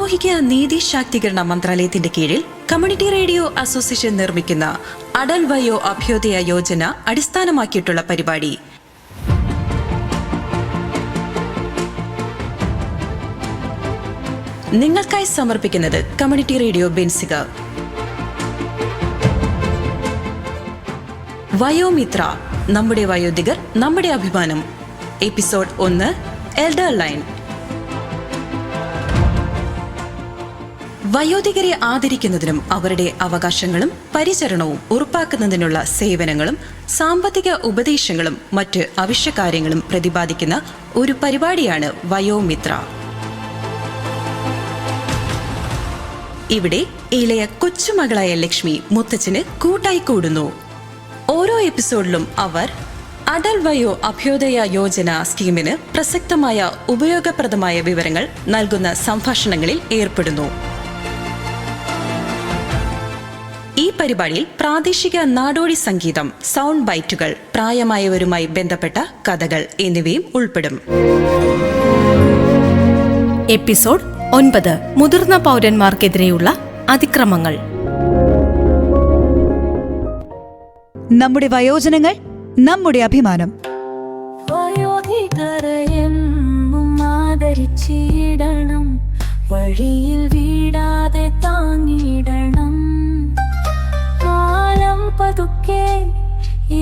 സാമൂഹിക നീതി ശാക്തീകരണ മന്ത്രാലയത്തിന്റെ കീഴിൽ കമ്മ്യൂണിറ്റി റേഡിയോ അസോസിയേഷൻ നിർമ്മിക്കുന്ന അടൽ വയോ അഭ്യോദയ യോജന അടിസ്ഥാനമാക്കിയിട്ടുള്ള പരിപാടി. നിങ്ങൾക്കായി സമർപ്പിക്കുന്നത് കമ്മ്യൂണിറ്റി റേഡിയോ ബെൻസിക. വയോമിത്ര നമ്മുടെ വയോധികർ നമ്മുടെ അഭിമാനം. എപ്പിസോഡ് ഒന്ന് എൽഡർ ലൈൻ. വയോധികരെ ആദരിക്കുന്നതിനും അവരുടെ അവകാശങ്ങളും പരിചരണവും ഉറപ്പാക്കുന്നതിനുള്ള സേവനങ്ങളും സാമ്പത്തിക ഉപദേശങ്ങളും മറ്റ് അവശ്യകാര്യങ്ങളും പ്രതിപാദിക്കുന്ന ഒരു പരിപാടിയാണ് വയോമിത്ര. ഇവിടെ ഇളയ കൊച്ചുമകളായ ലക്ഷ്മി മുത്തച്ഛന് കൂട്ടായി കൂടുന്നു. ഓരോ എപ്പിസോഡിലും അവർ അടൽ വയോ അഭ്യോദയ യോജന സ്കീമിന് പ്രസക്തമായ ഉപയോഗപ്രദമായ വിവരങ്ങൾ നൽകുന്ന സംഭാഷണങ്ങളിൽ ഏർപ്പെടുന്നു. പരിപാടിയിൽ പ്രാദേശിക നാടോടി സംഗീതം സൗണ്ട് ബൈറ്റുകൾ പ്രായമായവരുമായി ബന്ധപ്പെട്ട കഥകൾ എന്നിവയും ഉൾപ്പെടും. എപ്പിസോഡ് ഒൻപത്. മുതിർന്ന പൗരന്മാർക്കെതിരെയുള്ള അതിക്രമങ്ങൾ. നമ്മുടെ വയോജനങ്ങൾ നമ്മുടെ അഭിമാനം. വഴിയിൽ പതുക്കെ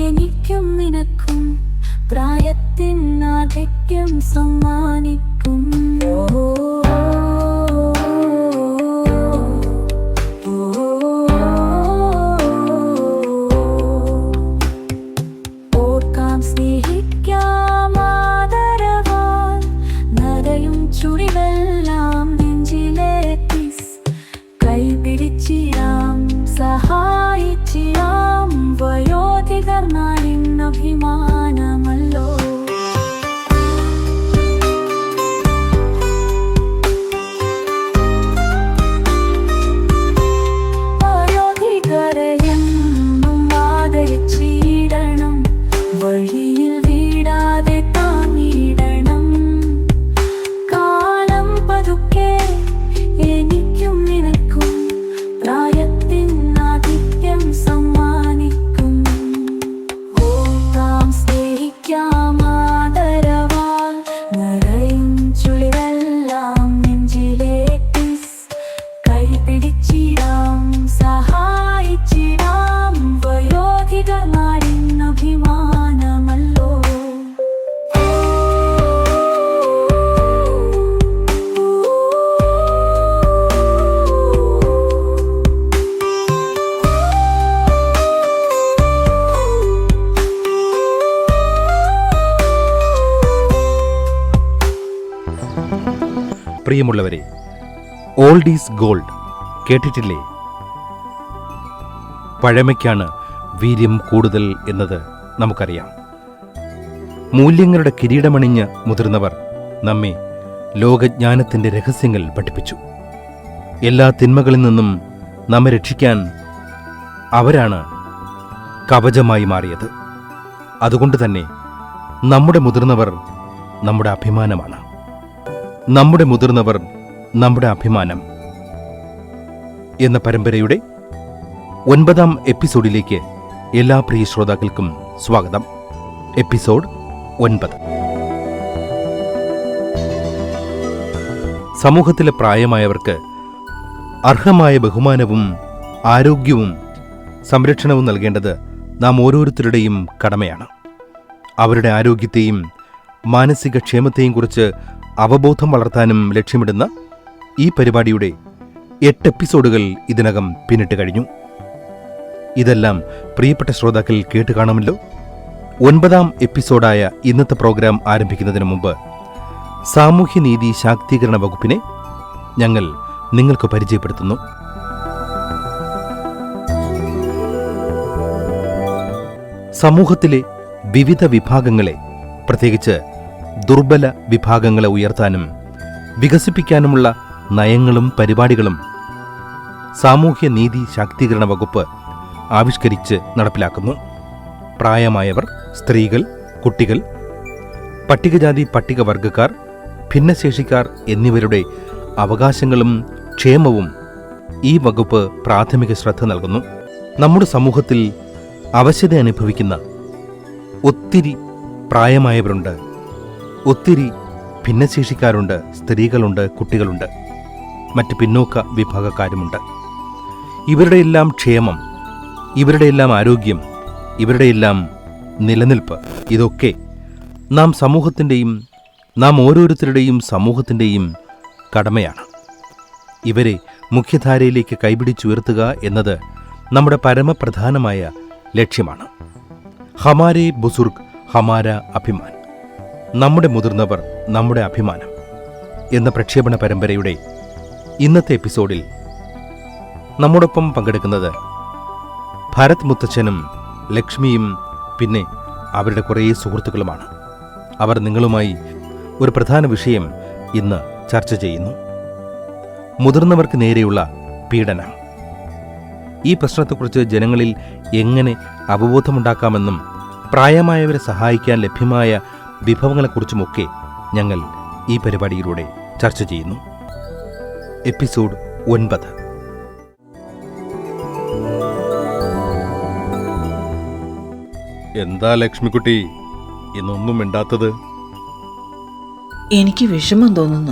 എനിക്കും നിനക്കും പ്രായത്തിൻ ആധിക്യം സമ്മാനിക്കും. Oh old is gold. കേട്ടിട്ടില്ലേ? പഴമയ്ക്കാണ് വീര്യം കൂടുതൽ എന്നത് നമുക്കറിയാം. മൂല്യങ്ങളുടെ കിരീടമണിഞ്ഞ് മുതിർന്നവർ നമ്മെ ലോകജ്ഞാനത്തിന്റെ രഹസ്യങ്ങൾ പഠിപ്പിച്ചു. എല്ലാ തിന്മകളിൽ നിന്നും നമ്മെ രക്ഷിക്കാൻ അവരാണ് കവചമായി മാറിയത്. അതുകൊണ്ട് തന്നെ നമ്മുടെ മുതിർന്നവർ നമ്മുടെ അഭിമാനമാണ്. നമ്മുടെ മുതിർന്നവർ നമ്മുടെ അഭിമാനം. എന്ന പരമ്പരയുടെ ഒൻപതാം എപ്പിസോഡിലേക്ക് എല്ലാ പ്രിയ ശ്രോതാക്കൾക്കും സ്വാഗതം. എപ്പിസോഡ് ഒൻപത്. സമൂഹത്തിലെ പ്രായമായവർക്ക് അർഹമായ ബഹുമാനവും ആരോഗ്യവും സംരക്ഷണവും നൽകേണ്ടത് നാം ഓരോരുത്തരുടെയും കടമയാണ്. അവരുടെ ആരോഗ്യത്തെയും മാനസിക ക്ഷേമത്തെയും കുറിച്ച് അവബോധം വളർത്താനും ലക്ഷ്യമിടുന്ന ഈ പരിപാടിയുടെ എട്ട് എപ്പിസോഡുകൾ ഇതിനകം പിന്നിട്ട് കഴിഞ്ഞു. ഇതെല്ലാം പ്രിയപ്പെട്ട ശ്രോതാക്കൾ കേട്ട് കാണുമല്ലോ? ഒൻപതാം എപ്പിസോഡായ ഇന്നത്തെ പ്രോഗ്രാം ആരംഭിക്കുന്നതിന് മുമ്പ് സാമൂഹ്യനീതി ശാക്തീകരണ വകുപ്പിനെ ഞങ്ങൾ നിങ്ങൾക്ക് പരിചയപ്പെടുത്തുന്നു. സമൂഹത്തിലെ വിവിധ വിഭാഗങ്ങളെ പ്രത്യേകിച്ച് ദുർബല വിഭാഗങ്ങളെ ഉയർത്താനും വികസിപ്പിക്കാനുമുള്ള നയങ്ങളും പരിപാടികളും സാമൂഹ്യ നീതി ശാക്തീകരണ വകുപ്പ് ആവിഷ്കരിച്ച് നടപ്പിലാക്കുന്നു. പ്രായമായവർ സ്ത്രീകൾ കുട്ടികൾ പട്ടികജാതി പട്ടികവർഗക്കാർ ഭിന്നശേഷിക്കാർ എന്നിവരുടെ അവകാശങ്ങളും ക്ഷേമവും ഈ വകുപ്പ് പ്രാഥമിക ശ്രദ്ധ നൽകുന്നു. നമ്മുടെ സമൂഹത്തിൽ അവശത അനുഭവിക്കുന്ന ഒത്തിരി പ്രായമായവരുണ്ട് ഒത്തിരി ഭിന്നശേഷിക്കാരുണ്ട് സ്ത്രീകളുണ്ട് കുട്ടികളുണ്ട് മറ്റ് പിന്നോക്ക വിഭാഗക്കാരുമുണ്ട്. ഇവരുടെ എല്ലാം ക്ഷേമം ഇവരുടെയെല്ലാം ആരോഗ്യം ഇവരുടെയെല്ലാം നിലനിൽപ്പ് ഇതൊക്കെ നാം സമൂഹത്തിന്റെയും നാം ഓരോരുത്തരുടെയും സമൂഹത്തിന്റെയും കടമയാണ്. ഇവരെ മുഖ്യധാരയിലേക്ക് കൈപിടിച്ചുയർത്തുക എന്നത് നമ്മുടെ പരമപ്രധാനമായ ലക്ഷ്യമാണ്. ഹമാരെ ബുസുർഗ് ഹമാര അഭിമാൻ. നമ്മുടെ മുതിർന്നവർ നമ്മുടെ അഭിമാനം എന്ന പ്രക്ഷേപണ പരമ്പരയുടെ ഇന്നത്തെ എപ്പിസോഡിൽ നമ്മോടൊപ്പം പങ്കെടുക്കുന്നത് ഭരത് മുത്തച്ഛനും ലക്ഷ്മിയും പിന്നെ അവരുടെ കുറേ സുഹൃത്തുക്കളുമാണ്. അവർ നിങ്ങളുമായി ഒരു പ്രധാന വിഷയം ഇന്ന് ചർച്ച ചെയ്യുന്നു. മുതിർന്നവർക്ക് നേരെയുള്ള പീഡനം. ഈ പ്രശ്നത്തെക്കുറിച്ച് ജനങ്ങളിൽ എങ്ങനെ അവബോധമുണ്ടാക്കാമെന്നും പ്രായമായവരെ സഹായിക്കാൻ ലഭ്യമായ വിഭവങ്ങളെക്കുറിച്ചുമൊക്കെ ഞങ്ങൾ ഈ പരിപാടിയിലൂടെ ചർച്ച ചെയ്യുന്നു. എപ്പിസോഡ് ഒൻപത്. എന്താ ലക്ഷ്മിക്കുട്ടി? ഇന്നൊന്നും മിണ്ടാത്തത്? എനിക്ക് വിഷമം തോന്നുന്നു.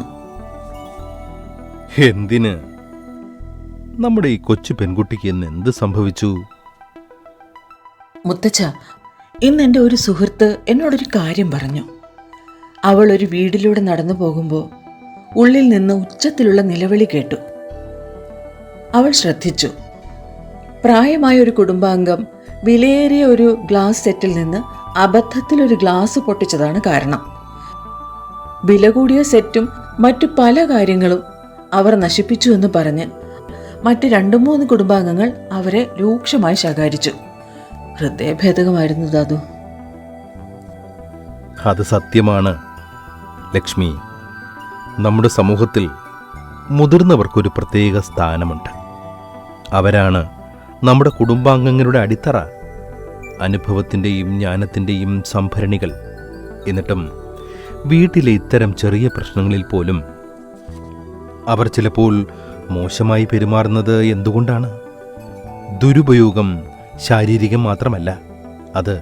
എന്തിന്? നമ്മുടെ ഈ കൊച്ചു പെൺകുട്ടിക്ക് ഇന്ന് എന്ത് സംഭവിച്ചു? മുത്തച്ഛ ഇന്ന് എന്റെ ഒരു സുഹൃത്ത് എന്നോടൊരു കാര്യം പറഞ്ഞു. അവൾ ഒരു വീടിലൂടെ നടന്നു പോകുമ്പോൾ ഉള്ളിൽ നിന്ന് ഉച്ചത്തിലുള്ള നിലവിളി കേട്ടു. അവൾ ശ്രദ്ധിച്ചു. പ്രായമായ ഒരു കുടുംബാംഗം വിലയേറിയ ഒരു ഗ്ലാസ് സെറ്റിൽ നിന്ന് അബദ്ധത്തിൽ ഒരു ഗ്ലാസ് പൊട്ടിച്ചതാണ് കാരണം. വില കൂടിയ സെറ്റും മറ്റു പല കാര്യങ്ങളും അവർ നശിപ്പിച്ചു എന്ന് പറഞ്ഞ് മറ്റ് രണ്ടു മൂന്ന് കുടുംബാംഗങ്ങൾ അവരെ രൂക്ഷമായി ശകാരിച്ചു. ഹൃദയഭേദകമായിരുന്നു ദാദു. അത് സത്യമാണ് ലക്ഷ്മി. നമ്മുടെ സമൂഹത്തിൽ മുതിർന്നവർക്കൊരു പ്രത്യേക സ്ഥാനമുണ്ട്. അവരാണ് നമ്മുടെ കുടുംബാംഗങ്ങളുടെ അടിത്തറ അനുഭവത്തിന്റെയും ജ്ഞാനത്തിന്റെയും സംഭരണികൾ. എന്നിട്ടും വീട്ടിലെ ഇത്തരം ചെറിയ പ്രശ്നങ്ങളിൽ പോലും അവർ ചിലപ്പോൾ മോശമായി പെരുമാറുന്നത് എന്തുകൊണ്ടാണ്? ദുരുപയോഗം ശാരീരികം മാത്രമല്ല അത്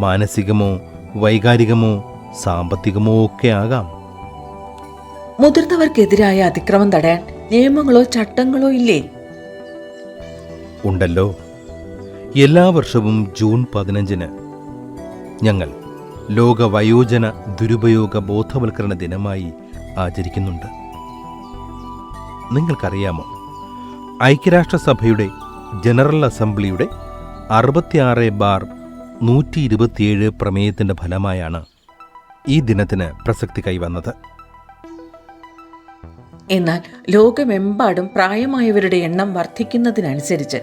മാനസികമോ വൈകാരികമോ സാമ്പത്തികമോ ഒക്കെ ആകാം. മുതിർന്നവർക്കെതിരായ അതിക്രമം തടയാൻ നിയമങ്ങളോ ചട്ടങ്ങളോ ഇല്ലേ? ഉണ്ടല്ലോ. എല്ലാ വർഷവും ജൂൺ പതിനഞ്ചിന് ഞങ്ങൾ ലോക വയോജന ദുരുപയോഗ ബോധവൽക്കരണ ദിനമായി ആചരിക്കുന്നുണ്ട്. നിങ്ങൾക്കറിയാമോ? ഐക്യരാഷ്ട്രസഭയുടെ ജനറൽ അസംബ്ലിയുടെ അറുപത്തിയാറ് ബാർ നൂറ്റി ഇരുപത്തിയേഴ് പ്രമേയത്തിന്റെ ഫലമായാണ് ഈ ദിനത്തിന് പ്രസക്തി കൈവന്നത്. എന്നാൽ ലോകമെമ്പാടും പ്രായമായവരുടെ എണ്ണം വർദ്ധിക്കുന്നതിനനുസരിച്ച്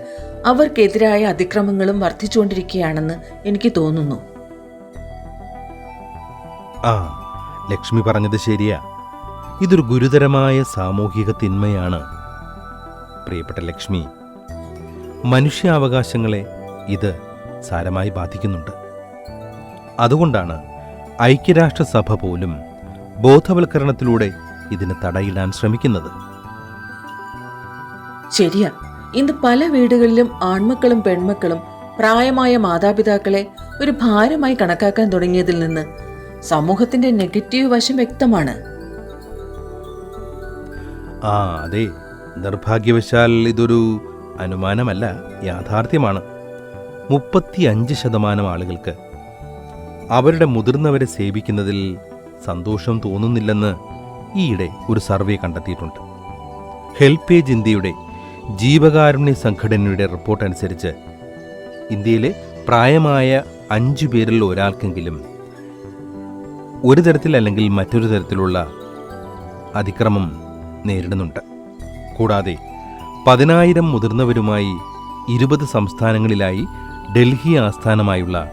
അവർക്കെതിരായ അതിക്രമങ്ങളും വർദ്ധിച്ചുകൊണ്ടിരിക്കുകയാണെന്ന് എനിക്ക് തോന്നുന്നു. ആ ലക്ഷ്മി പറഞ്ഞത് ശരിയാ. ഇതൊരു ഗുരുതരമായ സാമൂഹിക തിന്മയാണ്. പ്രിയപ്പെട്ട ലക്ഷ്മി മനുഷ്യാവകാശങ്ങളെ ഇത് സാരമായി ബാധിക്കുന്നുണ്ട്. അതുകൊണ്ടാണ് ഐക്യരാഷ്ട്രസഭ പോലും ബോധവൽക്കരണത്തിലൂടെ ഇതിന് തടയിടാൻ ശ്രമിക്കുന്നത്. ശരിയാ. ഇന്ന് പല വീടുകളിലും ആൺമക്കളും പെൺമക്കളും പ്രായമായ മാതാപിതാക്കളെ ഒരു ഭാരമായി കണക്കാക്കാൻ തുടങ്ങിയതിൽ നിന്ന് സമൂഹത്തിന്റെ നെഗറ്റീവ് വശം വ്യക്തമാണ്. ആ അതെ. നിർഭാഗ്യവശാൽ ഇതൊരു അനുമാനമല്ല യാഥാർത്ഥ്യമാണ്. മുപ്പത്തിയഞ്ച് ശതമാനം ആളുകൾക്ക് അവരുടെ മുതിർന്നവരെ സേവിക്കുന്നതിൽ സന്തോഷം തോന്നുന്നില്ലെന്ന് ഈയിടെ ഒരു സർവേ കണ്ടെത്തിയിട്ടുണ്ട്. ഹെൽപ്പേജ് ഇന്ത്യയുടെ ജീവകാരുണ്യ സംഘടനയുടെ റിപ്പോർട്ട് അനുസരിച്ച് ഇന്ത്യയിലെ പ്രായമായ അഞ്ചു പേരിൽ ഒരാൾക്കെങ്കിലും ഒരു തരത്തിൽ അല്ലെങ്കിൽ മറ്റൊരു തരത്തിലുള്ള അതിക്രമം നേരിടുന്നുണ്ട്. കൂടാതെ പതിനായിരം മുതിർന്നവരുമായി ഇരുപത് സംസ്ഥാനങ്ങളിലായി ഡൽഹി ആസ്ഥാനമായുള്ള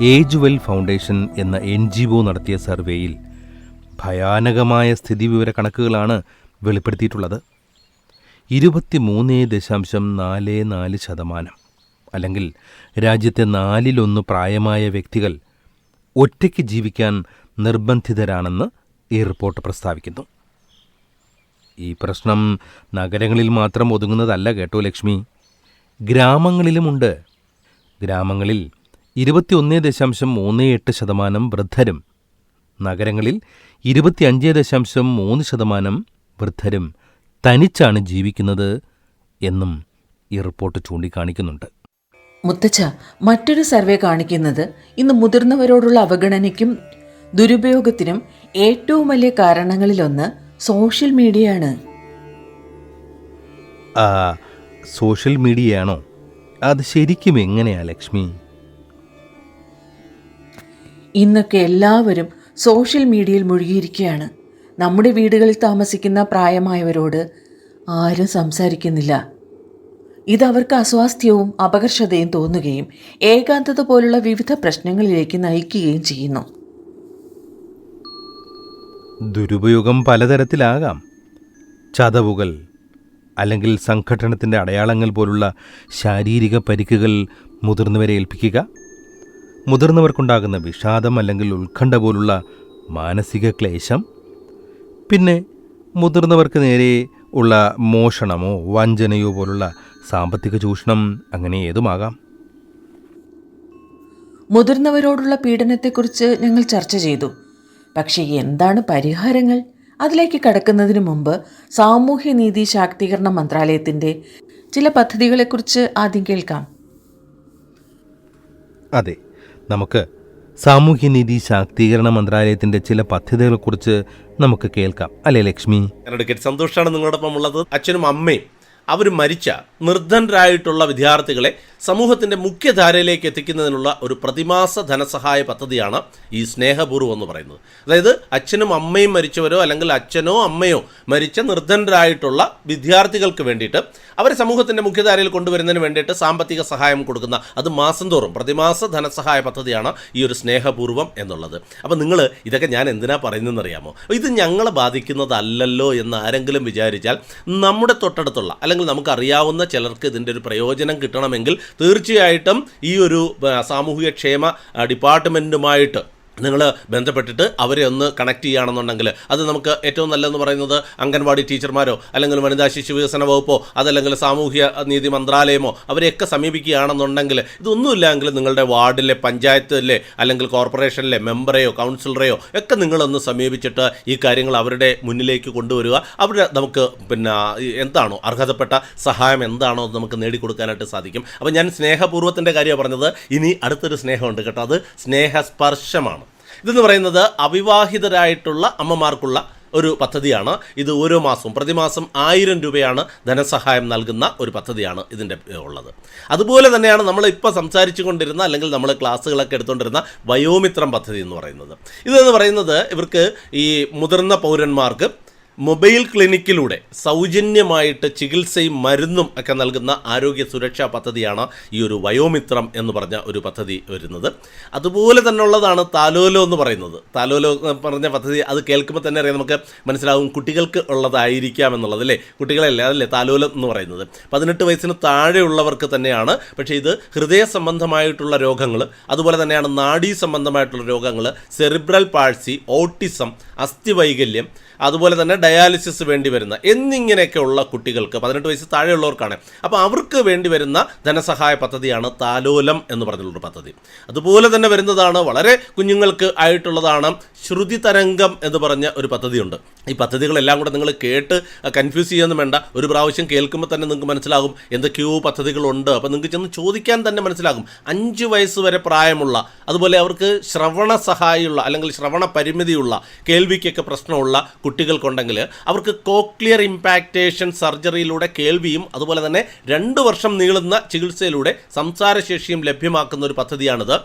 ഏജ് വെൽ ഫൗണ്ടേഷൻ എന്ന എൻ നടത്തിയ സർവേയിൽ ഭയാനകമായ സ്ഥിതിവിവര കണക്കുകളാണ് വെളിപ്പെടുത്തിയിട്ടുള്ളത്. ഇരുപത്തിമൂന്ന് ദശാംശം നാല് നാല് ശതമാനം. അല്ലെങ്കിൽ രാജ്യത്തെ നാലിലൊന്ന് പ്രായമായ വ്യക്തികൾ ഒറ്റയ്ക്ക് ജീവിക്കാൻ നിർബന്ധിതരാണെന്ന് ഈ റിപ്പോർട്ട് പ്രസ്താവിക്കുന്നു. ഈ പ്രശ്നം നഗരങ്ങളിൽ മാത്രം ഒതുങ്ങുന്നതല്ല കേട്ടോ ലക്ഷ്മി. ഗ്രാമങ്ങളിലുമുണ്ട്. ഗ്രാമങ്ങളിൽ ഇരുപത്തിയൊന്ന് ദശാംശം മൂന്ന് എട്ട് ശതമാനം വൃദ്ധരും നഗരങ്ങളിൽ ഇരുപത്തിയഞ്ച് ദശാംശം മൂന്ന് ശതമാനം വൃദ്ധരും തനിച്ചാണ് ജീവിക്കുന്നത് എന്നും ഈ റിപ്പോർട്ട് ചൂണ്ടിക്കാണിക്കുന്നുണ്ട്. മുത്തച്ഛ മറ്റൊരു സർവേ കാണിക്കുന്നത് ഇന്ന് മുതിർന്നവരോടുള്ള അവഗണനയ്ക്കും ദുരുപയോഗത്തിനും ഏറ്റവും വലിയ കാരണങ്ങളിലൊന്ന് സോഷ്യൽ മീഡിയയാണ്. സോഷ്യൽ മീഡിയയാണോ? അത് ശരിക്കും എങ്ങനെയാ ലക്ഷ്മി? ഇന്നൊക്കെ എല്ലാവരും സോഷ്യൽ മീഡിയയിൽ മുഴുകിയിരിക്കുകയാണ്. നമ്മുടെ വീടുകളിൽ താമസിക്കുന്ന പ്രായമായവരോട് ആരും സംസാരിക്കുന്നില്ല. ഇത് അവർക്ക് അസ്വാസ്ഥ്യവും അപകർഷതയും തോന്നുകയും ഏകാന്തത പോലുള്ള വിവിധ പ്രശ്നങ്ങളിലേക്ക് നയിക്കുകയും ചെയ്യുന്നു. ദുരുപയോഗം പലതരത്തിലാകാം. ചതവുകൾ അല്ലെങ്കിൽ സംഘട്ടനത്തിന്റെ അടയാളങ്ങൾ പോലുള്ള ശാരീരിക പരിക്കുകൾ മുതിർന്നവരെ ഏൽപ്പിക്കുക. മുതിർന്നവർക്കുണ്ടാകുന്ന വിഷാദം അല്ലെങ്കിൽ ഉത്കണ്ഠ പോലുള്ള മാനസിക ക്ലേശം പിന്നെ മുതിർന്നവർക്ക് നേരെ ഉള്ള മോഷണമോ വഞ്ചനയോ പോലുള്ള സാമ്പത്തിക ചൂഷണം അങ്ങനെ ഏതുമാകാം? മുതിർന്നവരോടുള്ള പീഡനത്തെക്കുറിച്ച് ഞങ്ങൾ ചർച്ച ചെയ്തു. പക്ഷേ എന്താണ് പരിഹാരങ്ങൾ? അതിലേക്ക് കടക്കുന്നതിന് മുമ്പ് സാമൂഹ്യനീതി ശാക്തീകരണ മന്ത്രാലയത്തിന്റെ ചില പദ്ധതികളെക്കുറിച്ച് ആദ്യം കേൾക്കാം. അതെ. നമുക്ക് സാമൂഹ്യനീതി ശാക്തീകരണ മന്ത്രാലയത്തിന്റെ ചില പദ്ധതികളെ കുറിച്ച് നമുക്ക് കേൾക്കാം. അല്ലേ ലക്ഷ്മി? അഡ്വക്കേറ്റ് സന്തോഷാണ് നിങ്ങളോടൊപ്പം ഉള്ളത്. അച്ഛനും അമ്മയും അവർ മരിച്ച നിർദ്ധനരായിട്ടുള്ള വിദ്യാർത്ഥികളെ സമൂഹത്തിന്റെ മുഖ്യധാരയിലേക്ക് എത്തിക്കുന്നതിനുള്ള ഒരു പ്രതിമാസ ധനസഹായ പദ്ധതിയാണ് ഈ സ്നേഹപൂർവം എന്ന് പറയുന്നത്. അതായത് അച്ഛനും അമ്മയും മരിച്ചവരോ അല്ലെങ്കിൽ അച്ഛനോ അമ്മയോ മരിച്ച നിർദ്ധനരായിട്ടുള്ള വിദ്യാർത്ഥികൾക്ക് വേണ്ടിയിട്ട് അവരെ സമൂഹത്തിന്റെ മുഖ്യധാരയിൽ കൊണ്ടുവരുന്നതിന് വേണ്ടിയിട്ട് സാമ്പത്തിക സഹായം കൊടുക്കുന്ന അത് മാസം തോറും പ്രതിമാസ ധനസഹായ പദ്ധതിയാണ് ഈ ഒരു സ്നേഹപൂർവം എന്നുള്ളത്. അപ്പോൾ നിങ്ങൾ ഇതൊക്കെ ഞാൻ എന്തിനാ പറയുന്നതെന്ന് അറിയാമോ ഇത് ഞങ്ങളെ ബാധിക്കുന്നതല്ലല്ലോ എന്ന് ആരെങ്കിലും വിചാരിച്ചാൽ നമ്മുടെ തൊട്ടടുത്തുള്ള അല്ലെങ്കിൽ നമുക്കറിയാവുന്ന ചിലർക്ക് ഇതിന്റെ ഒരു പ്രയോജനം കിട്ടണമെങ്കിൽ തീർച്ചയായിട്ടും ഈ ഒരു സാമൂഹിക ക്ഷേമ ഡിപ്പാർട്ട്മെന്റുമായിട്ട് നിങ്ങൾ ബന്ധപ്പെട്ടിട്ട് അവരെ ഒന്ന് കണക്ട് ചെയ്യുകയാണെന്നുണ്ടെങ്കിൽ അത് നമുക്ക് ഏറ്റവും നല്ലതെന്ന് പറയുന്നത് അംഗൻവാടി ടീച്ചർമാരോ അല്ലെങ്കിൽ വനിതാ ശിശു വികസന വകുപ്പോ അതല്ലെങ്കിൽ സാമൂഹ്യ നീതി മന്ത്രാലയമോ അവരെയൊക്കെ സമീപിക്കുകയാണെന്നുണ്ടെങ്കിൽ ഇതൊന്നുമില്ലെങ്കിൽ നിങ്ങളുടെ വാർഡിലെ പഞ്ചായത്തിലെ അല്ലെങ്കിൽ കോർപ്പറേഷനിലെ മെമ്പറെയോ കൗൺസിലറെയോ ഒക്കെ നിങ്ങളൊന്ന് സമീപിച്ചിട്ട് ഈ കാര്യങ്ങൾ അവരുടെ മുന്നിലേക്ക് കൊണ്ടുവരിക. അവരുടെ നമുക്ക് പിന്നെ എന്താണോ അർഹതപ്പെട്ട സഹായം എന്താണോ അത് നമുക്ക് നേടിക്കൊടുക്കാനായിട്ട് സാധിക്കും. അപ്പോൾ ഞാൻ സ്നേഹപൂർവത്തിന്റെ കാര്യമാണ് പറഞ്ഞത്. ഇനി അടുത്തൊരു സ്നേഹമുണ്ട് കേട്ടോ. അത് സ്നേഹസ്പർശമാണ്. ഇതെന്ന് പറയുന്നത് അവിവാഹിതരായിട്ടുള്ള അമ്മമാർക്കുള്ള ഒരു പദ്ധതിയാണ്. ഇത് ഓരോ മാസവും പ്രതിമാസം ആയിരം രൂപയാണ് ധനസഹായം നൽകുന്ന ഒരു പദ്ധതിയാണ് ഇതിന്റെ ഉള്ളത്. അതുപോലെ തന്നെയാണ് നമ്മൾ ഇപ്പോൾ സംസാരിച്ചു കൊണ്ടിരുന്ന അല്ലെങ്കിൽ നമ്മൾ ക്ലാസ്സുകളൊക്കെ എടുത്തുകൊണ്ടിരുന്ന വയോമിത്രം പദ്ധതി എന്ന് പറയുന്നത്. ഇതെന്ന് പറയുന്നത് ഇവർക്ക് ഈ മുതിർന്ന പൗരന്മാർക്ക് മൊബൈൽ ക്ലിനിക്കിലൂടെ സൗജന്യമായിട്ട് ചികിത്സയും മരുന്നും ഒക്കെ നൽകുന്ന ആരോഗ്യ സുരക്ഷാ പദ്ധതിയാണ് ഈ ഒരു വയോമിത്രം എന്ന് പറഞ്ഞ ഒരു പദ്ധതി വരുന്നത്. അതുപോലെ തന്നെ ഉള്ളതാണ് താലോലോ എന്ന് പറയുന്നത്. താലോലോ എന്ന് പറഞ്ഞ പദ്ധതി അത് കേൾക്കുമ്പോൾ തന്നെ അറിയാം നമുക്ക് മനസ്സിലാവും കുട്ടികൾക്ക് ഉള്ളതായിരിക്കാം എന്നുള്ളത് അല്ലേ? കുട്ടികളല്ലേ? അതല്ലേ താലോലം എന്ന് പറയുന്നത്. പതിനെട്ട് വയസ്സിന് താഴെയുള്ളവർക്ക് തന്നെയാണ്. പക്ഷേ ഇത് ഹൃദയ സംബന്ധമായിട്ടുള്ള രോഗങ്ങൾ അതുപോലെ തന്നെയാണ് നാഡീ സംബന്ധമായിട്ടുള്ള രോഗങ്ങൾ സെറിബ്രൽ പാഴ്സി ഓട്ടിസം അസ്ഥിവൈകല്യം അതുപോലെ തന്നെ ഡയാലിസിസ് വേണ്ടി വരുന്ന എന്നിങ്ങനെയൊക്കെയുള്ള കുട്ടികൾക്ക് പതിനെട്ട് വയസ്സ് താഴെയുള്ളവർക്കാണ്. അപ്പോൾ അവർക്ക് വേണ്ടി വരുന്ന ധനസഹായ പദ്ധതിയാണ് താലോലം എന്ന് പറഞ്ഞുള്ളൊരു പദ്ധതി. അതുപോലെ തന്നെ വരുന്നതാണ് വളരെ കുഞ്ഞുങ്ങൾക്ക് ആയിട്ടുള്ളതാണ് ശ്രുതി തരംഗം എന്ന് പറഞ്ഞ ഒരു പദ്ധതിയുണ്ട്. ഈ പദ്ധതികളെല്ലാം കൂടെ നിങ്ങൾ കേട്ട് കൺഫ്യൂസ് ചെയ്യാനും വേണ്ട. ഒരു പ്രാവശ്യം കേൾക്കുമ്പോൾ തന്നെ നിങ്ങൾക്ക് മനസ്സിലാകും എന്തൊക്കെയോ പദ്ധതികളുണ്ട്. അപ്പോൾ നിങ്ങൾക്ക് ചെന്ന് ചോദിക്കാൻ തന്നെ മനസ്സിലാകും. അഞ്ച് വയസ്സ് വരെ പ്രായമുള്ള അതുപോലെ അവർക്ക് ശ്രവണ സഹായിയുള്ള അല്ലെങ്കിൽ ശ്രവണ പരിമിതിയുള്ള കേൾവിക്കൊക്കെ പ്രശ്നമുള്ള കുട്ടികൾക്കുണ്ടെങ്കിൽ അവർക്ക് കോക്ലിയർ ഇമ്പാക്റ്റേഷൻ സർജറിയിലൂടെ കേൾവിയും അതുപോലെ തന്നെ രണ്ട് വർഷം നീളുന്ന ചികിത്സയിലൂടെ സംസാരശേഷിയും ലഭ്യമാക്കുന്ന ഒരു പദ്ധതിയാണിത്.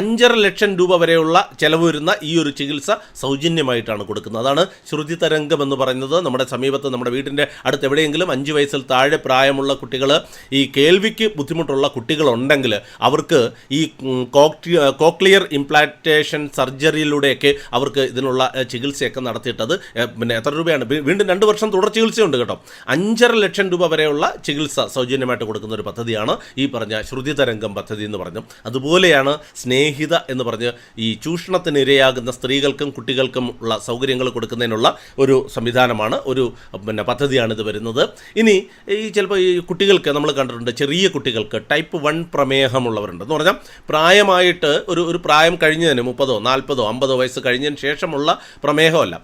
അഞ്ചര ലക്ഷം രൂപ വരെയുള്ള ചെലവ് വരുന്ന ഈ ഒരു ചികിത്സ സൗജന്യമായിട്ടാണ് കൊടുക്കുന്നത്. അതാണ് ശ്രുതി തരംഗം എന്ന് പറയുന്നത്. നമ്മുടെ സമീപത്ത് നമ്മുടെ വീടിന്റെ അടുത്ത് എവിടെയെങ്കിലും അഞ്ച് വയസ്സിൽ താഴെ പ്രായമുള്ള കുട്ടികൾ ഈ കേൾവിക്ക് ബുദ്ധിമുട്ടുള്ള കുട്ടികളുണ്ടെങ്കിൽ അവർക്ക് ഈ കോക്ലിയർ ഇംപ്ലാന്റേഷൻ സർജറിയിലൂടെയൊക്കെ അവർക്ക് ഇതിനുള്ള ചികിത്സയൊക്കെ നടത്തിയിട്ടത് പിന്നെ എത്ര രൂപയാണ്? വീണ്ടും രണ്ട് വർഷം തുടർ ചികിത്സയുണ്ട് കേട്ടോ. അഞ്ചര ലക്ഷം രൂപ വരെയുള്ള ചികിത്സ സൗജന്യമായിട്ട് കൊടുക്കുന്ന ഒരു പദ്ധതിയാണ് ഈ പറഞ്ഞ ശ്രുതി തരംഗം പദ്ധതി എന്ന് പറഞ്ഞു. അതുപോലെയാണ് സ്നേഹിത എന്ന് പറഞ്ഞ് ഈ ചൂഷണത്തിന് ഇരയാകുന്ന സ്ത്രീകൾക്കും കുട്ടികൾക്കും ഉള്ള സൗകര്യങ്ങൾ കൊടുക്കുന്നതിനുള്ള ഒരു സംവിധാനമാണ് ഒരു പിന്നെ പദ്ധതിയാണ് ഇത് വരുന്നത്. ഇനി ഈ ചിലപ്പോൾ ഈ കുട്ടികൾക്ക് നമ്മൾ കണ്ടിട്ടുണ്ട് ചെറിയ കുട്ടികൾക്ക് ടൈപ്പ് വൺ പ്രമേഹമുള്ളവരുണ്ട്. എന്ന് പറഞ്ഞാൽ പ്രായമായിട്ട് ഒരു ഒരു പ്രായം കഴിഞ്ഞതിന് മുപ്പതോ നാൽപ്പതോ അമ്പതോ വയസ്സ് കഴിഞ്ഞതിന് ശേഷമുള്ള പ്രമേഹമല്ല.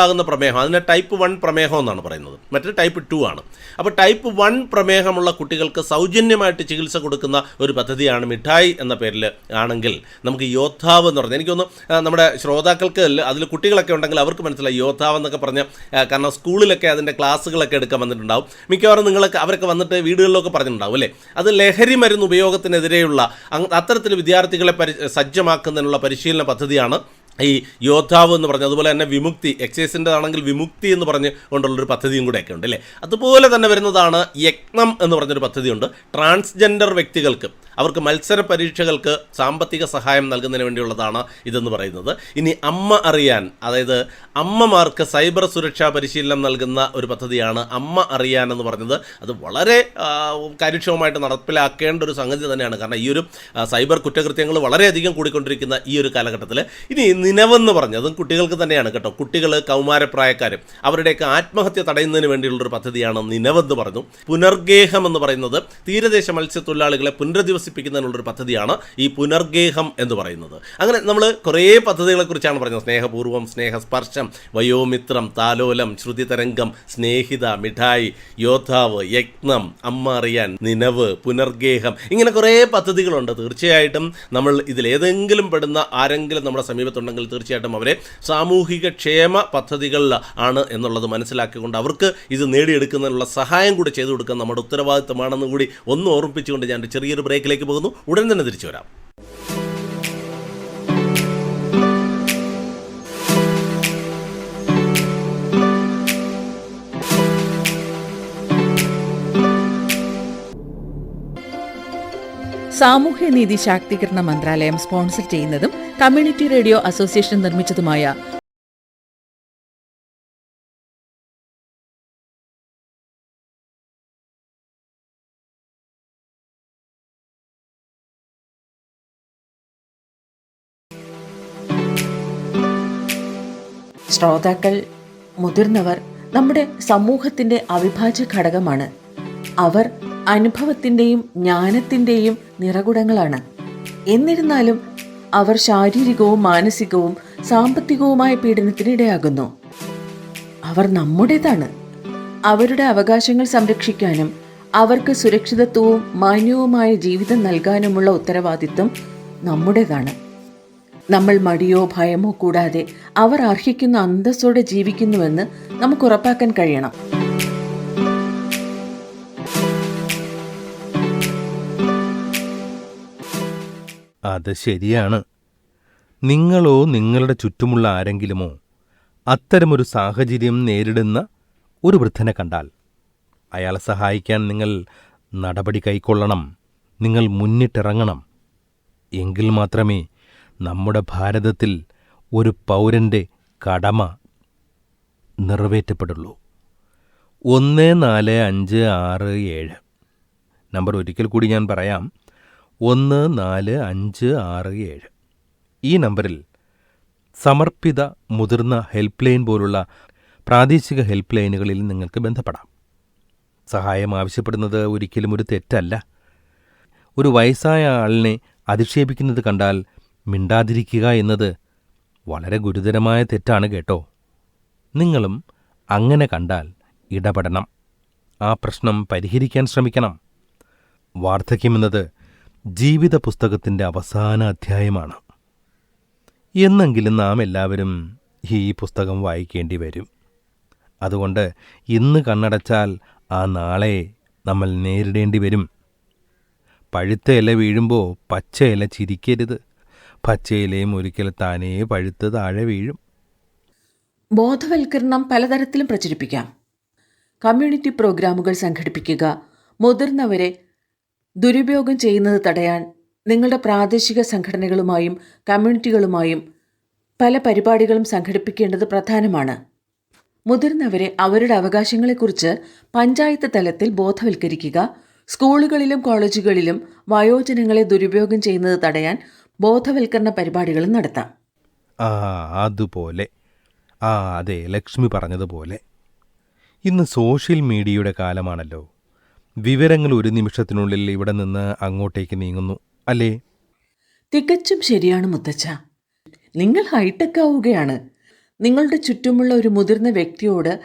കുട്ടികളിലുണ്ടാകുന്ന പ്രമേഹം. അതിനെ ടൈപ്പ് വൺ പ്രമേഹം എന്നാണ് പറയുന്നത്. മറ്റേ ടൈപ്പ് ടു ആണ്. അപ്പോൾ ടൈപ്പ് വൺ പ്രമേഹമുള്ള കുട്ടികൾക്ക് സൗജന്യമായിട്ട് ചികിത്സ കൊടുക്കുന്ന ഒരു പദ്ധതിയാണ് മിഠായി എന്ന പേരിൽ ആണെങ്കിൽ നമുക്ക് യോദ്ധാവ് എന്ന് പറഞ്ഞാൽ എനിക്കൊന്ന് നമ്മുടെ ശ്രോതാക്കൾക്ക് അതിൽ കുട്ടികളൊക്കെ ഉണ്ടെങ്കിൽ അവർക്ക് മനസ്സിലായി യോദ്ധാവ് എന്നൊക്കെ പറഞ്ഞ കാരണം സ്കൂളിലൊക്കെ അതിന്റെ ക്ലാസ്സുകളൊക്കെ എടുക്കാൻ വന്നിട്ടുണ്ടാവും. മിക്കവാറും നിങ്ങളൊക്കെ അവരൊക്കെ വന്നിട്ട് വീടുകളിലൊക്കെ പറഞ്ഞിട്ടുണ്ടാവും അല്ലേ? അത് ലഹരി മരുന്ന് ഉപയോഗത്തിനെതിരെയുള്ള അത്തരത്തിൽ വിദ്യാർത്ഥികളെ സജ്ജമാക്കുന്നതിനുള്ള പരിശീലന പദ്ധതിയാണ് ഈ യോദ്ധാവ് എന്ന് പറഞ്ഞ അതുപോലെ തന്നെ വിമുക്തി എക്സൈസിന്റെ ആണെങ്കിൽ വിമുക്തി എന്ന് പറഞ്ഞ് കൊണ്ടുള്ളൊരു പദ്ധതിയും കൂടെയൊക്കെ ഉണ്ട് അല്ലേ? അതുപോലെ തന്നെ വരുന്നതാണ് യജ്ഞം എന്ന് പറഞ്ഞൊരു പദ്ധതിയുണ്ട്. ട്രാൻസ്ജെൻഡർ വ്യക്തികൾക്ക് അവർക്ക് മത്സര പരീക്ഷകൾക്ക് സാമ്പത്തിക സഹായം നൽകുന്നതിന് വേണ്ടിയുള്ളതാണ് ഇതെന്ന് പറയുന്നത്. ഇനി അമ്മ അറിയാൻ അതായത് അമ്മമാർക്ക് സൈബർ സുരക്ഷാ പരിശീലനം നൽകുന്ന ഒരു പദ്ധതിയാണ് അമ്മ അറിയാൻ എന്ന് പറഞ്ഞത്. അത് വളരെ കാര്യക്ഷമമായിട്ട് നടപ്പിലാക്കേണ്ട ഒരു സംഗതി തന്നെയാണ്. കാരണം ഈ ഒരു സൈബർ കുറ്റകൃത്യങ്ങൾ വളരെയധികം കൂടിക്കൊണ്ടിരിക്കുന്ന ഈ ഒരു കാലഘട്ടത്തിൽ ഇനി നിലവെന്ന് പറഞ്ഞത് അതും കുട്ടികൾക്ക് തന്നെയാണ് കേട്ടോ. കുട്ടികൾ കൗമാരപ്രായക്കാർ അവരുടെയൊക്കെ ആത്മഹത്യ തടയുന്നതിന് വേണ്ടിയുള്ളൊരു പദ്ധതിയാണ് നിലവെന്ന് പറഞ്ഞു. പുനർഗേഹം എന്ന് പറയുന്നത് തീരദേശ മത്സ്യത്തൊഴിലാളികളെ പുനരധിവസിപ്പിക്കുന്നതിനുള്ളൊരു പദ്ധതിയാണ് ഈ പുനർഗേഹം എന്ന് പറയുന്നത്. അങ്ങനെ നമ്മൾ കുറേ പദ്ധതികളെക്കുറിച്ചാണ് പറഞ്ഞത്. സ്നേഹപൂർവം സ്നേഹസ്പർശം വയോമിത്രം താലോലം ശ്രുതി തരംഗം സ്നേഹിത മിഠായി യോദ്ധാവ് യജ്ഞം അമ്മ അറിയാൻ നിനവ് പുനർഗേഹം ഇങ്ങനെ കുറേ പദ്ധതികളുണ്ട്. തീർച്ചയായിട്ടും നമ്മൾ ഇതിലേതെങ്കിലും പെടുന്ന ആരെങ്കിലും നമ്മുടെ സമീപത്തുണ്ടെങ്കിൽ തീർച്ചയായിട്ടും അവരെ സാമൂഹിക ക്ഷേമ പദ്ധതികളിൽ ആണ് എന്നുള്ളത് മനസ്സിലാക്കിക്കൊണ്ട് അവർക്ക് ഇത് നേടിയെടുക്കുന്നതിനുള്ള സഹായം കൂടി ചെയ്തു കൊടുക്കാൻ നമ്മുടെ ഉത്തരവാദിത്തമാണെന്ന് കൂടി ഒന്ന് ഓർമ്മിപ്പിച്ചുകൊണ്ട് ഞാൻ ചെറിയൊരു ബ്രേക്കിലേക്ക് പോകുന്നു. ഉടൻ തന്നെ തിരിച്ചു വരാം. സാമൂഹ്യനീതി ശാക്തീകരണ മന്ത്രാലയം സ്പോൺസർ ചെയ്യുന്നതും കമ്മ്യൂണിറ്റി റേഡിയോ അസോസിയേഷൻ നിർമ്മിച്ചതുമായ ശ്രോതാക്കൾ മുതിർന്നവർ നമ്മുടെ സമൂഹത്തിന്റെ അവിഭാജ്യ ഘടകമാണ്. അവർ അനുഭവത്തിന്റെയും ജ്ഞാനത്തിന്റെയും നിറകുടങ്ങളാണ്. എന്നിരുന്നാലും അവർ ശാരീരികവും മാനസികവും സാമ്പത്തികവുമായ പീഡനത്തിനിടയാകുന്നു അവർ നമ്മുടേതാണ്. അവരുടെ അവകാശങ്ങൾ സംരക്ഷിക്കാനും അവർക്ക് സുരക്ഷിതത്വവും മാന്യവുമായ ജീവിതം നൽകാനുമുള്ള ഉത്തരവാദിത്വം നമ്മുടേതാണ്. നമ്മൾ മടിയോ ഭയമോ കൂടാതെ അവർ അർഹിക്കുന്ന അന്തസ്സോടെ ജീവിക്കുന്നുവെന്ന് നമുക്ക് ഉറപ്പാക്കാൻ കഴിയണം. അത് ശരിയാണ്. നിങ്ങളോ നിങ്ങളുടെ ചുറ്റുമുള്ള ആരെങ്കിലുമോ അത്തരമൊരു സാഹചര്യം നേരിടുന്ന ഒരു വൃദ്ധനെ കണ്ടാൽ അയാളെ സഹായിക്കാൻ നിങ്ങൾ നടപടി കൈക്കൊള്ളണം നിങ്ങൾ മുന്നിട്ടിറങ്ങണം. എങ്കിൽ മാത്രമേ നമ്മുടെ ഭാരതത്തിൽ ഒരു പൗരന്റെ കടമ നിറവേറ്റപ്പെടുള്ളൂ. ഒന്ന് നാല് അഞ്ച് ആറ് ഏഴ്. നമ്പർ ഒരിക്കൽ കൂടി ഞാൻ പറയാം. ഒന്ന് നാല് അഞ്ച് ആറ് ഏഴ്. ഈ നമ്പറിൽ സമർപ്പിത മുതിർന്ന ഹെൽപ്പ് ലൈൻ പോലുള്ള പ്രാദേശിക ഹെൽപ്പ് ലൈനുകളിൽ നിങ്ങൾക്ക് ബന്ധപ്പെടാം. സഹായം ആവശ്യപ്പെടുന്നത് ഒരിക്കലും ഒരു തെറ്റല്ല. ഒരു വയസ്സായ ആളിനെ അധിക്ഷേപിക്കുന്നത് കണ്ടാൽ മിണ്ടാതിരിക്കുക എന്നത് വളരെ ഗുരുതരമായ തെറ്റാണ് കേട്ടോ. നിങ്ങളും അങ്ങനെ കണ്ടാൽ ഇടപെടണം. ആ പ്രശ്നം പരിഹരിക്കാൻ ശ്രമിക്കണം. വാർദ്ധക്യമെന്നത് ജീവിത പുസ്തകത്തിന്റെ അവസാന അധ്യായമാണ്. എന്നെങ്കിലും നാം എല്ലാവരും ഈ പുസ്തകം വായിക്കേണ്ടി വരും. അതുകൊണ്ട് ഇന്ന് കണ്ണടച്ചാൽ ആ നാളെ നമ്മൾ നേരിടേണ്ടി വരും. പഴുത്ത ഇല വീഴുമ്പോൾ പച്ച ഇല ചിരിക്കരുത്. പച്ചയിലയും ഒരിക്കൽ താനേ പഴുത്ത് താഴെ വീഴും. ബോധവൽക്കരണം പലതരത്തിലും പ്രചരിപ്പിക്കാം. കമ്മ്യൂണിറ്റി പ്രോഗ്രാമുകൾ സംഘടിപ്പിക്കുക മുതിർന്നവരെ ദുരുപയോഗം ചെയ്യുന്നത് തടയാൻ നിങ്ങളുടെ പ്രാദേശിക സംഘടനകളുമായും കമ്മ്യൂണിറ്റികളുമായും പല പരിപാടികളും സംഘടിപ്പിക്കേണ്ടത് പ്രധാനമാണ്. മുതിർന്നവരെ അവരുടെ അവകാശങ്ങളെക്കുറിച്ച് പഞ്ചായത്ത് തലത്തിൽ ബോധവൽക്കരിക്കുക സ്കൂളുകളിലും കോളേജുകളിലും വയോജനങ്ങളെ ദുരുപയോഗം ചെയ്യുന്നത് തടയാൻ ബോധവൽക്കരണ പരിപാടികളും നടത്താം. ആ അതുപോലെ. ആ അതെ ലക്ഷ്മി പറഞ്ഞതുപോലെ. ഇന്ന് സോഷ്യൽ മീഡിയയുടെ കാലമാണല്ലോ. വിവരങ്ങൾ ഒരു നിമിഷത്തിനുള്ളിൽ ഇവിടെ നിന്ന് അങ്ങോട്ടേക്ക് നീങ്ങുന്നു. അല്ലേ? തികച്ചും ശരിയാണ് മുത്തച്ഛ. നിങ്ങൾ ഹൈടെക് ആവുകയാണ്. നിങ്ങളുടെ ചുറ്റുമുള്ള ഒരു മുതിർന്ന വ്യക്തിയോട്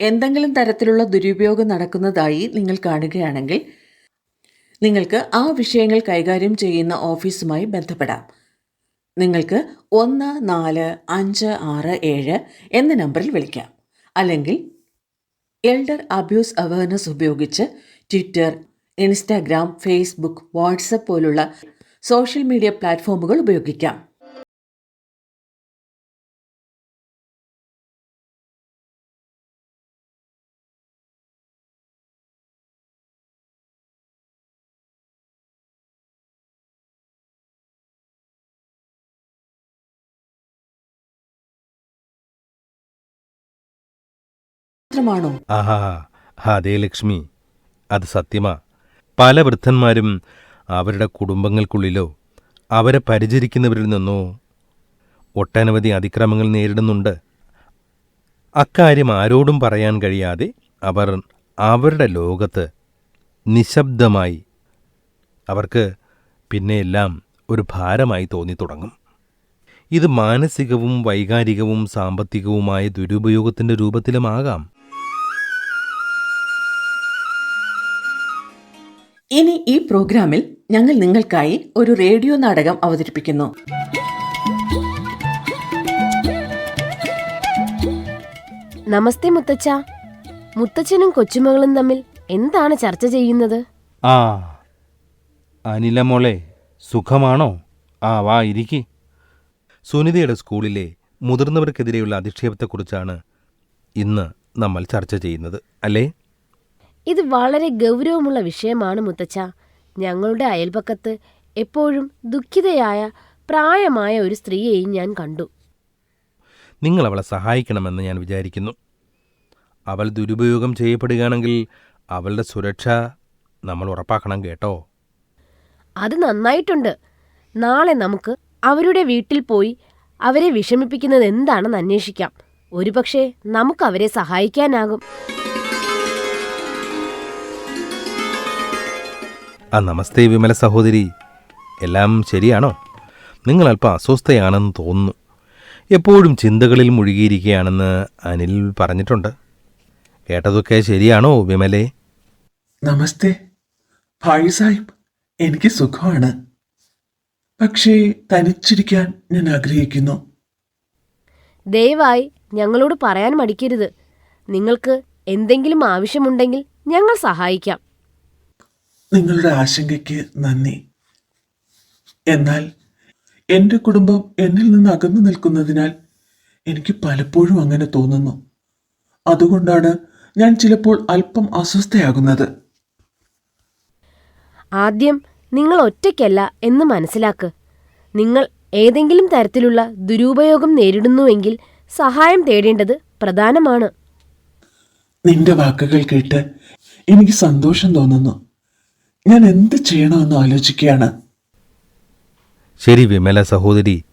എന്തെങ്കിലും തരത്തിലുള്ള ദുരുപയോഗം നടക്കുന്നതായി നിങ്ങൾ കാണുകയാണെങ്കിൽ നിങ്ങൾക്ക് ആ വിഷയങ്ങൾ കൈകാര്യം ചെയ്യുന്ന ഓഫീസുമായി ബന്ധപ്പെടാം. നിങ്ങൾക്ക് ഒന്ന് നാല് അഞ്ച് ആറ് ഏഴ് എന്ന നമ്പറിൽ വിളിക്കാം. അല്ലെങ്കിൽ എൽഡർ അബ്യൂസ് അവയർനെസ് ഉപയോഗിച്ച് ട്വിറ്റർ ഇൻസ്റ്റാഗ്രാം ഫേസ്ബുക്ക് വാട്സപ്പ് പോലുള്ള സോഷ്യൽ മീഡിയ പ്ലാറ്റ്ഫോമുകൾ ഉപയോഗിക്കാം. അതേ ലക്ഷ്മി. അത് സത്യമാ. പല വൃദ്ധന്മാരും അവരുടെ കുടുംബങ്ങൾക്കുള്ളിലോ അവരെ പരിചരിക്കുന്നവരിൽ നിന്നോ ഒട്ടനവധി അതിക്രമങ്ങൾ നേരിടുന്നുണ്ട്. അക്കാര്യം ആരോടും പറയാൻ കഴിയാതെ അവർ അവരുടെ ലോകത്ത് നിശബ്ദമായി അവർക്ക് പിന്നെയെല്ലാം ഒരു ഭാരമായി തോന്നി തുടങ്ങും. ഇത് മാനസികവും വൈകാരികവും സാമ്പത്തികവുമായ ദുരുപയോഗത്തിന്റെ രൂപത്തിലുമാകാം. ഇനി ഈ പ്രോഗ്രാമിൽ ഞങ്ങൾ നിങ്ങൾക്കായി ഒരു റേഡിയോ നാടകം അവതരിപ്പിക്കുന്നു. നമസ്തേ മുത്തച്ഛ. മുത്തച്ഛനും കൊച്ചുമകളും തമ്മിൽ എന്താണ് ചർച്ച ചെയ്യുന്നത്? ആ അനിലമോളെ സുഖമാണോ? ആ വാ ഇരിക്കി. സുനിതയുടെ സ്കൂളിലെ മുതിർന്നവർക്കെതിരെയുള്ള അധിക്ഷേപത്തെക്കുറിച്ചാണ് ഇന്ന് നമ്മൾ ചർച്ച ചെയ്യുന്നത് അല്ലേ? ഇത് വളരെ ഗൗരവമുള്ള വിഷയമാണ് മുത്തച്ഛ. ഞങ്ങളുടെ അയൽപക്കത്ത് എപ്പോഴും ദുഃഖിതയായ പ്രായമായ ഒരു സ്ത്രീയെയും ഞാൻ കണ്ടു. നിങ്ങൾ അവളെ സഹായിക്കണമെന്ന് ഞാൻ വിചാരിക്കുന്നു. അവൾ ദുരുപയോഗം ചെയ്യപ്പെടുകയാണെങ്കിൽ അവളുടെ സുരക്ഷ നമ്മൾ ഉറപ്പാക്കണം കേട്ടോ? അത് നന്നായിട്ടുണ്ട്. നാളെ നമുക്ക് അവരുടെ വീട്ടിൽ പോയി അവരെ വിഷമിപ്പിക്കുന്നത് എന്താണെന്ന് അന്വേഷിക്കാം. ഒരുപക്ഷെ നമുക്ക് അവരെ സഹായിക്കാനാകും. ആ നമസ്തേ വിമല സഹോദരി. എല്ലാം ശരിയാണോ? നിങ്ങൾ അല്പം അസ്വസ്ഥയാണെന്ന് തോന്നുന്നു. എപ്പോഴും ചിന്തകളിൽ മുഴുകിയിരിക്കുകയാണെന്ന് അനിൽ പറഞ്ഞിട്ടുണ്ട്. കേട്ടതൊക്കെ ശരിയാണോ വിമലെ? നമസ്തേ. ഭായി സാഹിബ് എനിക്ക് സുഖമാണ്. പക്ഷേ തനിച്ചിരിക്കാൻ ഞാൻ ആഗ്രഹിക്കുന്നു. ദയവായി ഞങ്ങളോട് പറയാൻ മടിക്കരുത്. നിങ്ങൾക്ക് എന്തെങ്കിലും ആവശ്യമുണ്ടെങ്കിൽ ഞങ്ങൾ സഹായിക്കാം. നിങ്ങളുടെ ആശങ്കയ്ക്ക് നന്ദി. എന്നാൽ എന്റെ കുടുംബം എന്നിൽ നിന്ന് അകന്നു നിൽക്കുന്നതിനാൽ എനിക്ക് പലപ്പോഴും അങ്ങനെ തോന്നുന്നു. അതുകൊണ്ടാണ് ഞാൻ ചിലപ്പോൾ അല്പം അസ്വസ്ഥയാകുന്നത്. ആദ്യം നിങ്ങൾ ഒറ്റയ്ക്കല്ല എന്ന് മനസ്സിലാക്ക്. നിങ്ങൾ ഏതെങ്കിലും തരത്തിലുള്ള ദുരുപയോഗം നേരിടുന്നുവെങ്കിൽ സഹായം തേടേണ്ടത് പ്രധാനമാണ്. നിന്റെ വാക്കുകൾ കേട്ട് എനിക്ക് സന്തോഷം തോന്നുന്നു. ഞാൻ എന്ത് ചെയ്യണമെന്ന് ആലോചിക്കുകയാണ്. ശരി വിമല സഹോദരി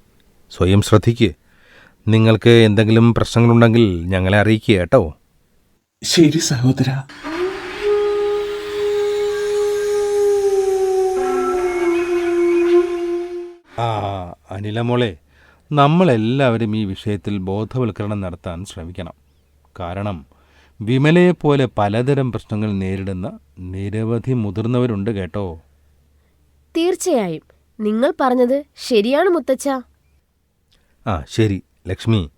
സ്വയം ശ്രദ്ധിക്ക്. നിങ്ങൾക്ക് എന്തെങ്കിലും പ്രശ്നങ്ങളുണ്ടെങ്കിൽ ഞങ്ങളെ അറിയിക്കുക കേട്ടോ. ശരി സഹോദര. ആ അനിലമോളെ നമ്മളെല്ലാവരും ഈ വിഷയത്തിൽ ബോധവൽക്കരണം നടത്താൻ ശ്രമിക്കണം. കാരണം വിമലയെപ്പോലെ പലതരം പ്രശ്നങ്ങൾ നേരിടുന്ന നിരവധി മുതിർന്നവരുണ്ട് കേട്ടോ. തീർച്ചയായും. നിങ്ങൾ പറഞ്ഞത് ശരിയാണ് മുത്തച്ഛ. ആ ശരി ലക്ഷ്മി.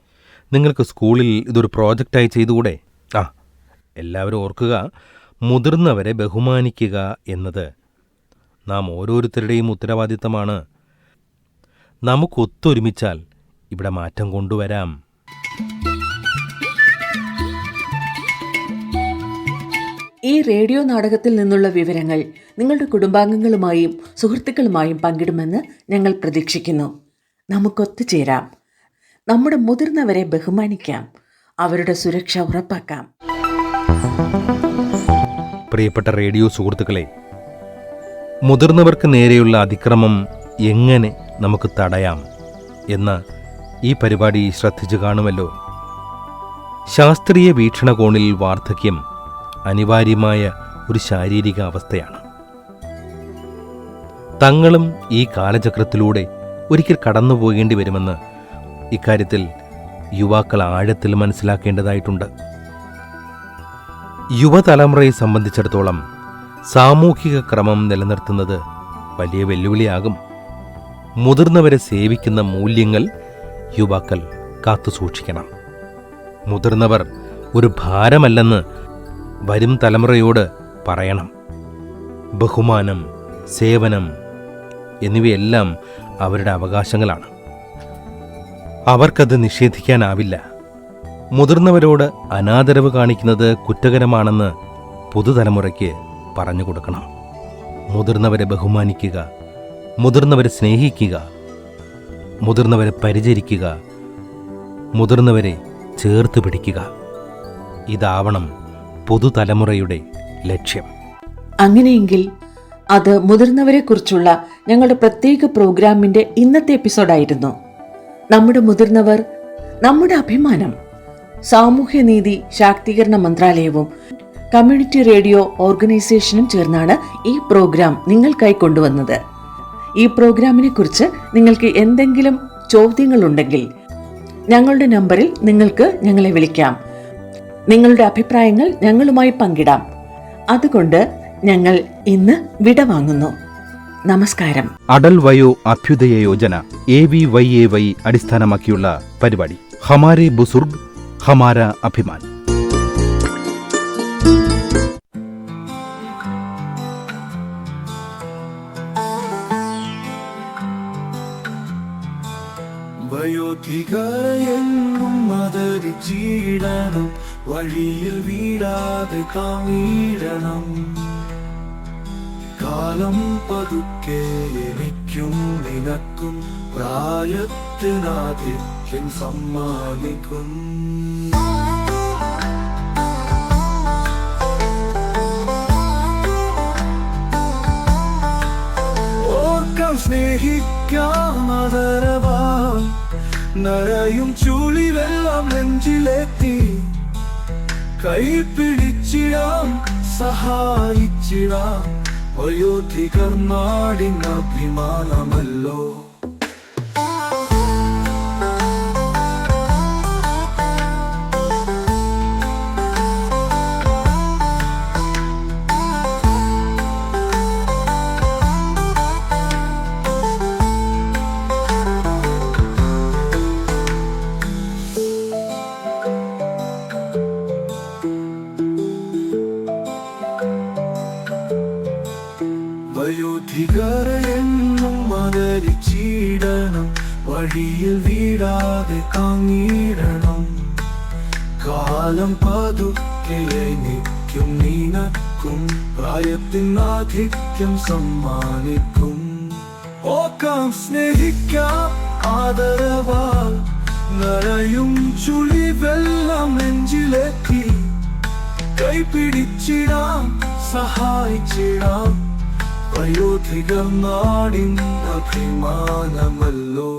നിങ്ങൾക്ക് സ്കൂളിൽ ഇതൊരു പ്രോജക്റ്റായി ചെയ്തുകൂടെ? ആ എല്ലാവരും ഓർക്കുക മുതിർന്നവരെ ബഹുമാനിക്കുക എന്നത് നാം ഓരോരുത്തരുടെയും ഉത്തരവാദിത്തമാണ്. നമുക്കൊത്തൊരുമിച്ചാൽ ഇവിടെ മാറ്റം കൊണ്ടുവരാം. ഈ റേഡിയോ നാടകത്തിൽ നിന്നുള്ള വിവരങ്ങൾ നിങ്ങളുടെ കുടുംബാംഗങ്ങളുമായും സുഹൃത്തുക്കളുമായും പങ്കിടുമെന്ന് ഞങ്ങൾ പ്രതീക്ഷിക്കുന്നു. നമുക്കൊത്തുചേരാം നമ്മുടെ മുതിർന്നവരെ ബഹുമാനിക്കാം. അവരുടെ സുരക്ഷ ഉറപ്പാക്കാം. പ്രിയപ്പെട്ട റേഡിയോ സുഹൃത്തുക്കളെ മുതിർന്നവർക്ക് നേരെയുള്ള അതിക്രമം എങ്ങനെ നമുക്ക് തടയാം എന്ന് ഈ പരിപാടി ശ്രദ്ധിച്ചു കാണുമല്ലോ. ശാസ്ത്രീയ വീക്ഷണകോണിൽ വാർദ്ധക്യം അനിവാര്യമായ ഒരു ശാരീരിക അവസ്ഥയാണ് തങ്ങളും ഈ കാലചക്രത്തിലൂടെ ഒരിക്കൽ കടന്നു പോകേണ്ടി വരുമെന്ന് ഇക്കാര്യത്തിൽ യുവാക്കൾ ആഴത്തിൽ മനസ്സിലാക്കേണ്ടതായിട്ടുണ്ട്. യുവതലമുറയെ സംബന്ധിച്ചിടത്തോളം സാമൂഹിക ക്രമം നിലനിർത്തുന്നത് വലിയ വെല്ലുവിളിയാകും. മുതിർന്നവരെ സേവിക്കുന്ന മൂല്യങ്ങൾ യുവാക്കൾ കാത്തുസൂക്ഷിക്കണം. മുതിർന്നവർ ഒരു ഭാരമല്ലെന്ന് വരും തലമുറയോട് പറയണം. ബഹുമാനം സേവനം എന്നിവയെല്ലാം അവരുടെ അവകാശങ്ങളാണ്. അവർക്കത് നിഷേധിക്കാനാവില്ല. മുതിർന്നവരോട് അനാദരവ് കാണിക്കുന്നത് കുറ്റകരമാണെന്ന് പുതുതലമുറയ്ക്ക് പറഞ്ഞു കൊടുക്കണം. മുതിർന്നവരെ ബഹുമാനിക്കുക മുതിർന്നവരെ സ്നേഹിക്കുക മുതിർന്നവരെ പരിചരിക്കുക മുതിർന്നവരെ ചേർത്ത് പിടിക്കുക. ഇതാവണം പുതുതലമുറയുടെ ലക്ഷ്യം. അങ്ങനെയെങ്കിൽ അത് മുതിർന്നവരെക്കുറിച്ചുള്ള ഞങ്ങളുടെ പ്രത്യേക പ്രോഗ്രാമിന്റെ ഇന്നത്തെ എപ്പിസോഡായിരുന്നു. നമ്മുടെ മുതിർന്നവർ നമ്മുടെ അഭിമാനം സാമൂഹ്യനീതി ശാക്തീകരണ മന്ത്രാലയവും കമ്മ്യൂണിറ്റി റേഡിയോ ഓർഗനൈസേഷനും ചേർന്നാണ് ഈ പ്രോഗ്രാം നിങ്ങൾക്കായി കൊണ്ടുവന്നത്. ഈ പ്രോഗ്രാമിനെ കുറിച്ച് നിങ്ങൾക്ക് എന്തെങ്കിലും ചോദ്യങ്ങളുണ്ടെങ്കിൽ ഞങ്ങളുടെ നമ്പറിൽ നിങ്ങൾക്ക് ഞങ്ങളെ വിളിക്കാം. നിങ്ങളുടെ അഭിപ്രായങ്ങൾ ഞങ്ങളുമായി പങ്കിടാം. അതുകൊണ്ട് ഞങ്ങൾ ഇന്ന് വിട വാങ്ങുന്നു. നമസ്കാരം. Atal Vayo Abhyudaya Yojana A V Y A Y അടിസ്ഥാനമാക്കിയുള്ള പരിപാടി. ഹമാരെ ബുസുർഗ് ഹമാര അഭിമാൻ. വയോധികയെന്നും മദരിച്ചിടണം വഴിയിൽ വീഴാതെ കാണം കാലം പതുക്കെ എനിക്കും നിനക്കും പ്രായത്തിനാധിക്യം സമ്മാനിക്കും. സ്നേഹിക്കാമതരവാ നരയും ചുളിവെല്ലാം നെഞ്ചിലെത്തി. കൈപിടിച്ചിടാം സഹായിച്ചിടാം. വയോധികർ നാടിൻ ಸಿಗಮಾಡಿನ ಅಭಿಮಾನಮಲ್ಲೋ